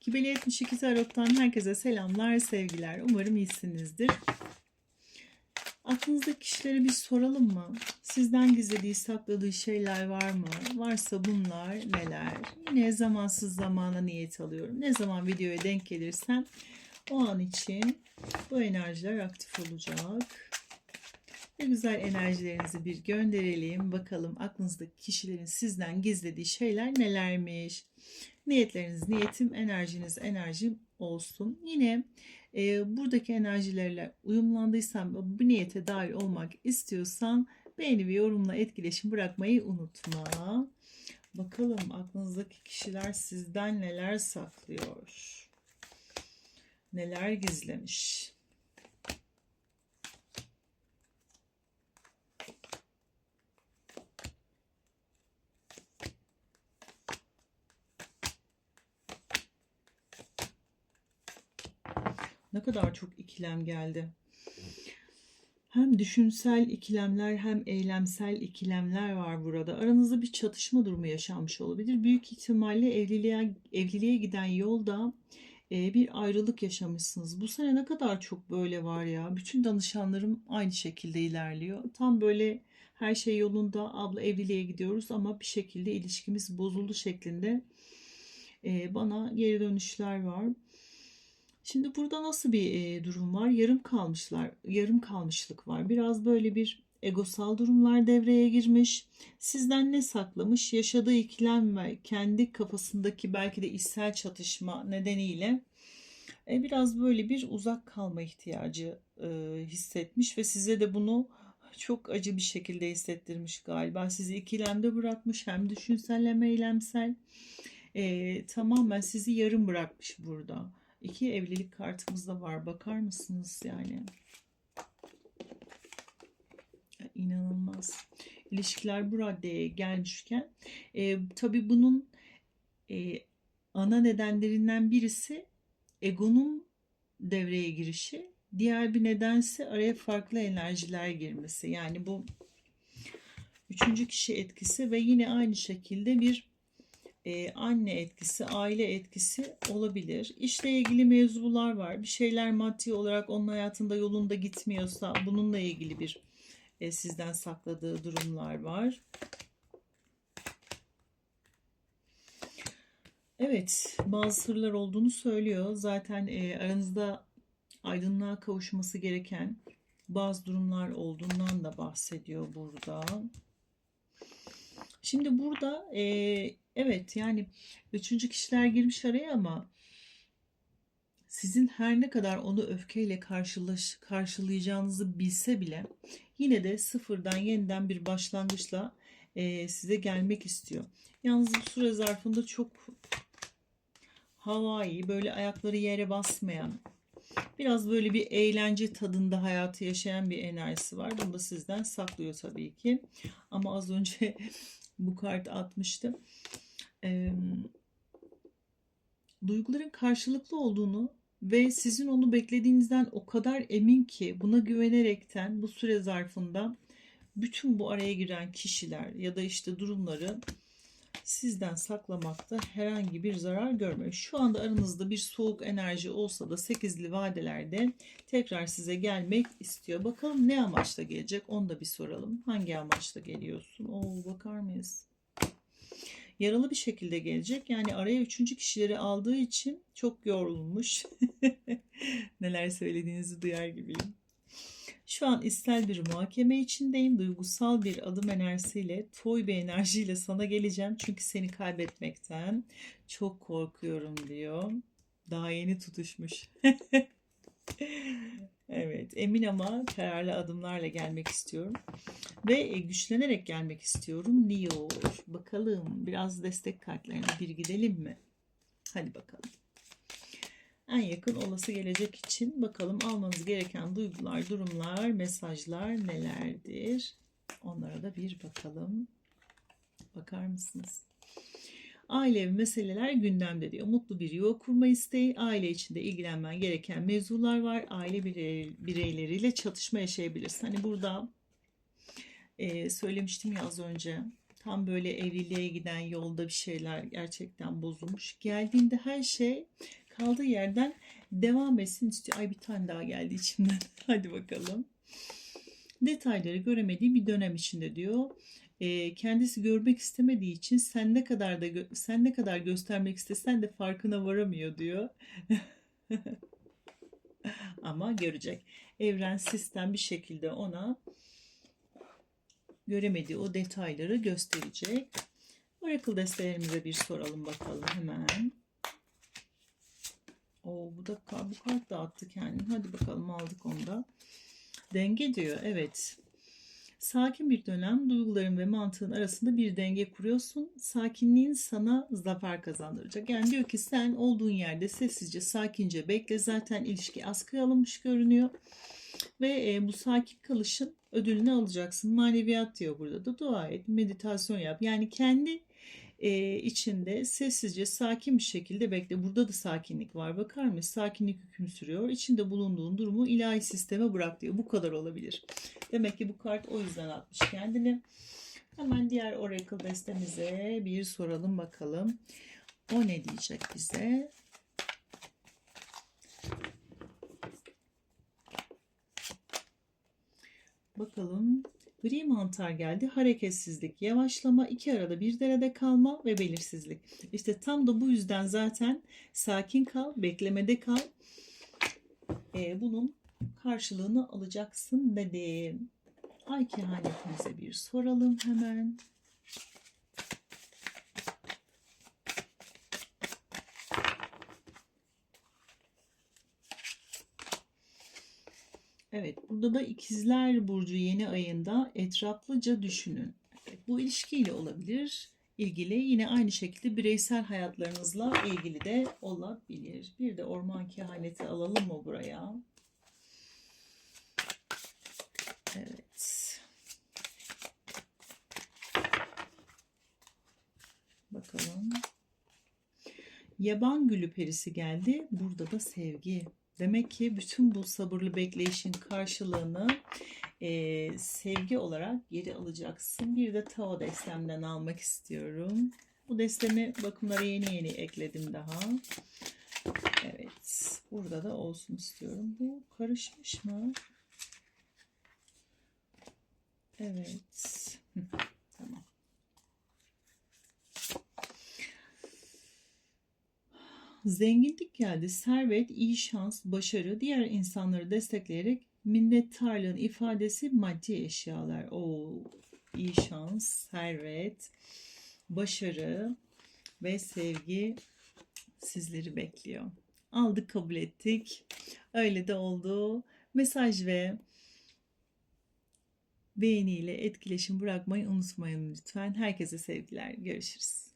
Kibeli 72 Tarot'tan herkese selamlar, sevgiler. Umarım iyisinizdir. Aklınızdaki kişilere bir soralım mı? Sizden gizlediği, sakladığı şeyler var mı? Varsa bunlar neler? Yine zamansız zamana niyet alıyorum. Ne zaman videoya denk gelirsem o an için bu enerjiler aktif olacak. Ne güzel enerjilerinizi bir gönderelim. Bakalım aklınızdaki kişilerin sizden gizlediği şeyler nelermiş? Niyetleriniz niyetim, enerjiniz enerjim olsun. Yine e, buradaki enerjilerle uyumlandıysan ve bu niyete dahil olmak istiyorsan beğeni ve yorumla etkileşim bırakmayı unutma. Bakalım aklınızdaki kişiler sizden neler saklıyor? Neler gizlemiş? Ne kadar çok ikilem geldi. Hem düşünsel ikilemler hem eylemsel ikilemler var burada. Aranızda bir çatışma durumu yaşanmış olabilir. Büyük ihtimalle evliliğe, evliliğe giden yolda e, bir ayrılık yaşamışsınız. Bu sene ne kadar çok böyle var ya. Bütün danışanlarım aynı şekilde ilerliyor. Tam böyle her şey yolunda. Abla evliliğe gidiyoruz ama bir şekilde ilişkimiz bozuldu şeklinde e, bana geri dönüşler var. Şimdi burada nasıl bir durum var? Yarım kalmışlar, yarım kalmışlık var. Biraz böyle bir egosal durumlar devreye girmiş. Sizden ne saklamış? Yaşadığı ikilem ve kendi kafasındaki belki de içsel çatışma nedeniyle e, biraz böyle bir uzak kalma ihtiyacı hissetmiş ve size de bunu çok acı bir şekilde hissettirmiş galiba. Sizi ikilemde bırakmış hem düşünsel hem eylemsel. E, tamamen sizi yarım bırakmış burada. İki evlilik kartımız da var. Bakar mısınız yani? İnanılmaz. İlişkiler bu raddeye gelmişken e, tabii bunun e, ana nedenlerinden birisi egonun devreye girişi. Diğer bir nedense araya farklı enerjiler girmesi. Yani bu üçüncü kişi etkisi ve yine aynı şekilde bir e, anne etkisi, aile etkisi olabilir. İşle ilgili mevzular var. Bir şeyler maddi olarak onun hayatında yolunda gitmiyorsa bununla ilgili bir e, sizden sakladığı durumlar var. Evet, bazı sırlar olduğunu söylüyor. Zaten e, aranızda aydınlığa kavuşması gereken bazı durumlar olduğundan da bahsediyor burada. Şimdi burada e, evet yani üçüncü kişiler girmiş araya ama sizin her ne kadar onu öfkeyle karşılaş, karşılayacağınızı bilse bile yine de sıfırdan yeniden bir başlangıçla e, size gelmek istiyor. Yalnız bu süre zarfında çok havai böyle ayakları yere basmayan biraz böyle bir eğlence tadında hayatı yaşayan bir enerjisi var. Bunu da sizden saklıyor tabii ki. Ama az önce bu kart atmıştım. E, duyguların karşılıklı olduğunu ve sizin onu beklediğinizden o kadar emin ki buna güvenerekten bu süre zarfında bütün bu araya giren kişiler ya da işte durumları sizden saklamakta herhangi bir zarar görmüyor. Şu anda aranızda bir soğuk enerji olsa da sekizli vadelerde tekrar size gelmek istiyor. Bakalım ne amaçla gelecek onu da bir soralım. Hangi amaçla geliyorsun? Oo bakar mıyız? Yaralı bir şekilde gelecek. Yani araya üçüncü kişileri aldığı için çok yorulmuş. Neler söylediğinizi duyar gibiyim. Şu an istel bir muhakeme içindeyim. Duygusal bir adım enerjisiyle, toy bir enerjiyle sana geleceğim. Çünkü seni kaybetmekten çok korkuyorum diyor. Daha yeni tutuşmuş. evet, emin ama kararlı adımlarla gelmek istiyorum. Ve e, güçlenerek gelmek istiyorum diyor. Bakalım biraz destek kartlarına bir gidelim mi? Hadi bakalım en yakın olası gelecek için bakalım almanız gereken duygular, durumlar, mesajlar nelerdir? Onlara da bir bakalım. Bakar mısınız? Ailevi meseleler gündemde diyor. Mutlu bir yuva kurma isteği, aile içinde ilgilenmen gereken mevzular var. Aile birey, bireyleriyle çatışma yaşayabilirsin. Hani burada e, söylemiştim ya az önce. Tam böyle evliliğe giden yolda bir şeyler gerçekten bozulmuş. Geldiğinde her şey kaldığı yerden devam etsin istiyor. Ay bir tane daha geldi içimden. Hadi bakalım. Detayları göremediği bir dönem içinde diyor. Ee, kendisi görmek istemediği için sen ne kadar da sen ne kadar göstermek istesen de farkına varamıyor diyor. Ama görecek. Evren sistem bir şekilde ona göremediği o detayları gösterecek. Oracle destelerimize bir soralım bakalım hemen. Bu da bu kart dağıttı kendini. Hadi bakalım aldık onu da. Denge diyor. Evet. Sakin bir dönem duyguların ve mantığın arasında bir denge kuruyorsun. Sakinliğin sana zafer kazandıracak. Yani diyor ki sen olduğun yerde sessizce, sakince bekle. Zaten ilişki askıya alınmış görünüyor. Ve e, bu sakin kalışın ödülünü alacaksın. Maneviyat diyor burada da dua et, meditasyon yap. Yani kendi e, içinde sessizce, sakin bir şekilde bekle. Burada da sakinlik var. Bakar mısın? Sakinlik hüküm sürüyor. İçinde bulunduğun durumu ilahi sisteme bırak diyor. Bu kadar olabilir. Demek ki bu kart o yüzden atmış kendini. Hemen diğer Oracle destemize bir soralım bakalım. O ne diyecek bize? Bakalım. Gri mantar geldi. Hareketsizlik, yavaşlama, iki arada bir derede kalma ve belirsizlik. İşte tam da bu yüzden zaten sakin kal, beklemede kal. Ee, bunun karşılığını alacaksın dedim. Ay kehanetimize bir soralım hemen. Evet, burada da ikizler burcu yeni ayında etraflıca düşünün. Evet, bu ilişkiyle olabilir, ilgili yine aynı şekilde bireysel hayatlarınızla ilgili de olabilir. Bir de orman kehaneti alalım mı buraya? Evet. Bakalım. Yaban gülü perisi geldi. Burada da sevgi. Demek ki bütün bu sabırlı bekleyişin karşılığını e, sevgi olarak geri alacaksın. Bir de Tao destemden almak istiyorum. Bu destemi bakımlara yeni yeni ekledim daha. Evet. Burada da olsun istiyorum. Bu karışmış mı? Evet. Hı, Tamam. Zenginlik geldi. Servet, iyi şans, başarı, diğer insanları destekleyerek minnettarlığın ifadesi maddi eşyalar. O iyi şans, servet, başarı ve sevgi sizleri bekliyor. Aldık, kabul ettik. Öyle de oldu. Mesaj ve beğeniyle etkileşim bırakmayı unutmayın lütfen. Herkese sevgiler. Görüşürüz.